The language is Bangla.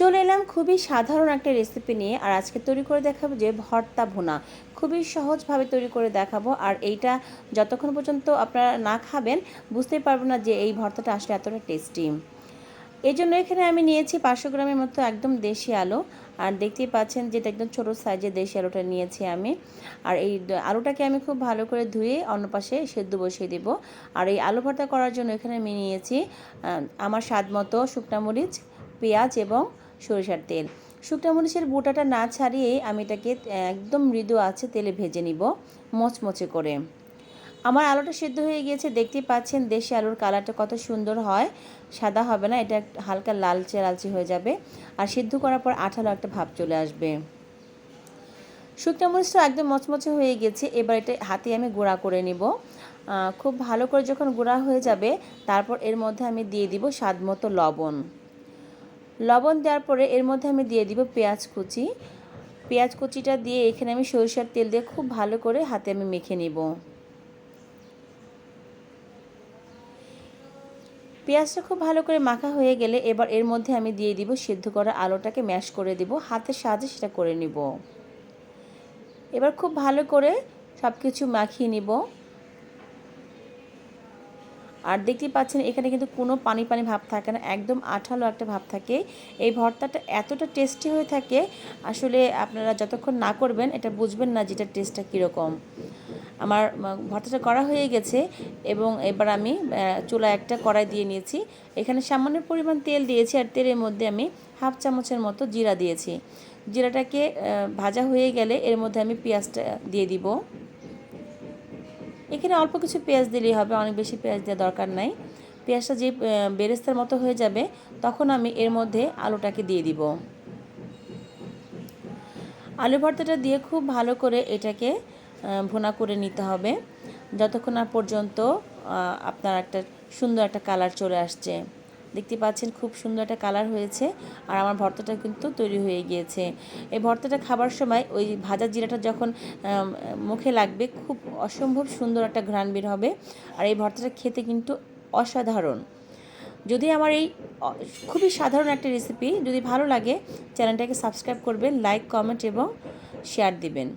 চলে এলাম খুবই সাধারণ একটা রেসিপি নিয়ে, আর আজকে তৈরি করে দেখাবো যে ভর্তা ভুনা। খুবই সহজভাবে তৈরি করে দেখাবো, আর এইটা যতক্ষণ পর্যন্ত আপনারা না খাবেন, বুঝতেই পারব না যে এই ভর্তাটা আসলে এতটা টেস্টি এই জন্য এখানে আমি নিয়েছি পাঁচশো গ্রামের মতো একদম দেশি আলু, আর দেখতেই পাচ্ছেন যেটা একদম ছোটো সাইজের দেশি আলুটা নিয়েছি আমি। আর এই আলুটাকে আমি খুব ভালো করে ধুয়ে অন্য পাশে সেদ্ধ বসিয়ে দেব। আর এই আলু ভর্তা করার জন্য এখানে আমি নিয়েছি আমার স্বাদ মতো শুকনা মরিচ, পেঁয়াজ এবং সরিষার তেল। শুকনো মরিচের বোটাটা না ছাড়িয়ে আমি এটাকে একদম মৃদু আছে তেলে ভেজে নিব মচমচে করে। আমার আলুটা সিদ্ধ হয়ে গিয়েছে, দেখতেই পাচ্ছেন দেশি আলুর কালারটা কত সুন্দর হয়। সাদা হবে না, এটা হালকা লালচে লালচে হয়ে যাবে। আর সিদ্ধ করার পর আঠালো একটা ভাব চলে আসবে। শুকনো মরিচটা একদম মচমচে হয়ে গেছে, এবার এটা হাতে আমি গুঁড়া করে নিব। খুব ভালো করে যখন গুঁড়া হয়ে যাবে, তারপর এর মধ্যে আমি দিয়ে দিব স্বাদ মতো লবণ। লবণ দেওয়ার পরে এর মধ্যে আমি দিয়ে দিব পেঁয়াজ কুচি। পেঁয়াজ কুচিটা দিয়ে এখানে আমি সরিষার তেল দিয়ে খুব ভালো করে হাতে আমি মেখে নিব। পেঁয়াজটা খুব ভালো করে মাখা হয়ে গেলে এবার এর মধ্যে আমি দিয়ে দিব সিদ্ধ করা আলুটাকে ম্যাশ করে দিব, হাতের সাহায্যে সেটা করে নিব। এবার খুব ভালো করে সব কিছু মাখিয়ে নিব। আর দেখতেই পাচ্ছেন, এখানে কিন্তু কোনো পানি পানি ভাব থাকে না, একদম আঠালো একটা ভাব থাকে। এই ভর্তাটা এতটা টেস্টি হয়ে থাকে, আসলে আপনারা যতক্ষণ না করবেন, এটা বুঝবেন না যেটা টেস্টটা কীরকম। আমার ভর্তাটা করা হয়ে গেছে এবং এবার আমি চুলা একটা কড়াই দিয়ে নিয়েছি। এখানে সামান্য পরিমাণ তেল দিয়েছি আর তেলের মধ্যে আমি হাফ চামচের মতো জিরা দিয়েছি। জিরাটাকে ভাজা হয়ে গেলে এর মধ্যে আমি পেঁয়াজটা দিয়ে দিব। এখানে অল্প কিছু পেঁয়াজ দিলেই হবে, অনেক বেশি পেঁয়াজ দেওয়া দরকার নাই। পেঁয়াজটা যে বেরেস্তার মতো হয়ে যাবে, তখন আমি এর মধ্যে আলুটাকে দিয়ে দিব। আলু ভর্তাটা দিয়ে খুব ভালো করে এটাকে ভোনা করে নিতে হবে। যতক্ষণ না পর্যন্ত আপনার একটা সুন্দর একটা কালার চলে আসছে। দেখতে পাচ্ছেন খুব সুন্দর একটা কালার হয়েছে আর আমার ভর্তাটা কিন্তু তৈরি হয়ে গিয়েছে। এই ভর্তাটা খাবার সময় ওই ভাজা জিরাটা যখন মুখে লাগবে খুব অসম্ভব সুন্দর একটা ঘ্রাণ বের হবে আর এই ভর্তাটা খেতে কিন্তু অসাধারণ। যদি আমার এই খুবই সাধারণ একটা রেসিপি যদি ভালো লাগে, চ্যানেলটাকে সাবস্ক্রাইব করবেন লাইক কমেন্ট এবং শেয়ার দিবেন।